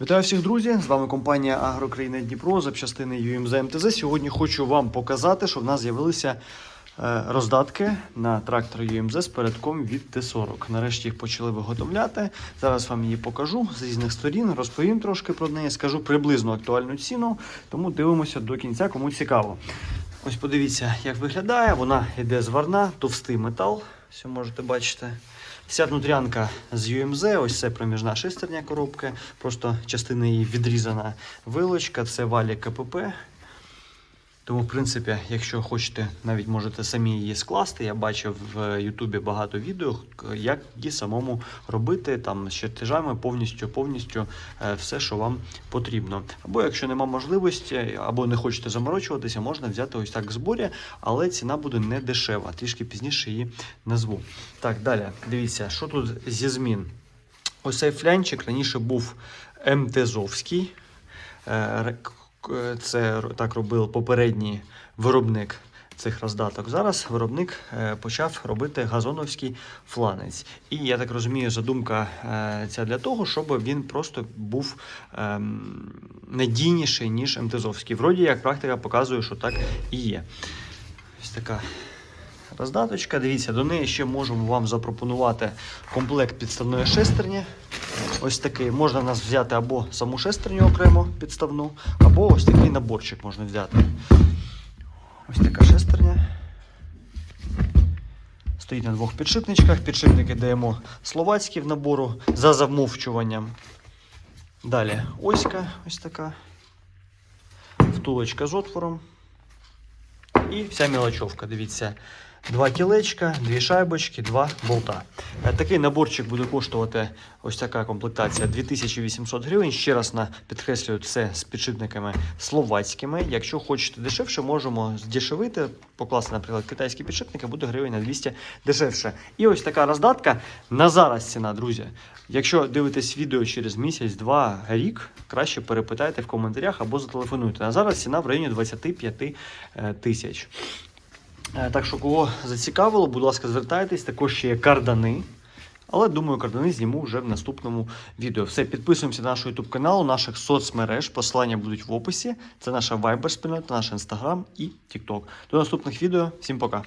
Вітаю всіх, друзі! З вами компанія Агрокраїна Дніпро, запчастини UMZ МТЗ. Сьогодні хочу вам показати, що в нас з'явилися е, роздатки на трактор UMZ з передком від Т40. Нарешті їх почали виготовляти. Зараз вам її покажу з різних сторін, розповім трошки про неї, скажу приблизно актуальну ціну, тому дивимося до кінця, кому цікаво. Ось подивіться, як виглядає. Вона йде зварна, товстий метал, все можете бачити. Вся внутрянка з UMZ, ось це проміжна шестерня коробки, просто частина її відрізана вилочка, це валі КПП. Тому, в принципі, якщо хочете, навіть можете самі її скласти. Я бачив в Ютубі багато відео, як її самому робити там з чертежами повністю, повністю е, все, що вам потрібно. Або якщо нема можливості, або не хочете заморочуватися, можна взяти ось так зборі, але ціна буде не дешева. Трішки пізніше її назву. Так, далі, дивіться, що тут зі змін. Ось цей флянчик раніше був МТЗовський. Е, Це так робив попередній виробник цих роздаток. Зараз виробник е, почав робити газоновський фланець. І я так розумію, задумка е, ця для того, щоб він просто був ем, надійніший, ніж МТЗовський. Вроді як практика показує, що так і є. Ось така роздаточка. Дивіться, до неї ще можемо вам запропонувати комплект підставної шестерні. Ось такий. Можна нас взяти або саму шестерню окремо підставну, або ось такий наборчик можна взяти. Ось така шестерня. Стоїть на двох підшипничках. Підшипники даємо словацькі в набору за замовчуванням. Далі оська ось така. Втулочка з отвором. І вся мілочовка. Дивіться, два кілечка, дві шайбочки, два болта. Е, Такий наборчик буде коштувати ось така комплектація 2800 гривень. Ще раз на підкреслюю, це з підшипниками словацькими. Якщо хочете дешевше, можемо здешевити, покласти, наприклад, китайські підшипники, буде гривень на 200 дешевше. І ось така роздатка на зараз ціна, друзі. Якщо дивитесь відео через місяць, два, рік, краще перепитайте в коментарях або зателефонуйте. На зараз ціна в районі 25 е, тисяч. Е, Так що, кого зацікавило, будь ласка, звертайтесь. Також ще є кардани. Але думаю, кардани зніму вже в наступному відео. Все, підписуємося на наш YouTube канал, наших соцмереж. Посилання будуть в описі. Це наша Viber спільнота, наш Instagram і TikTok. До наступних відео. Всім пока.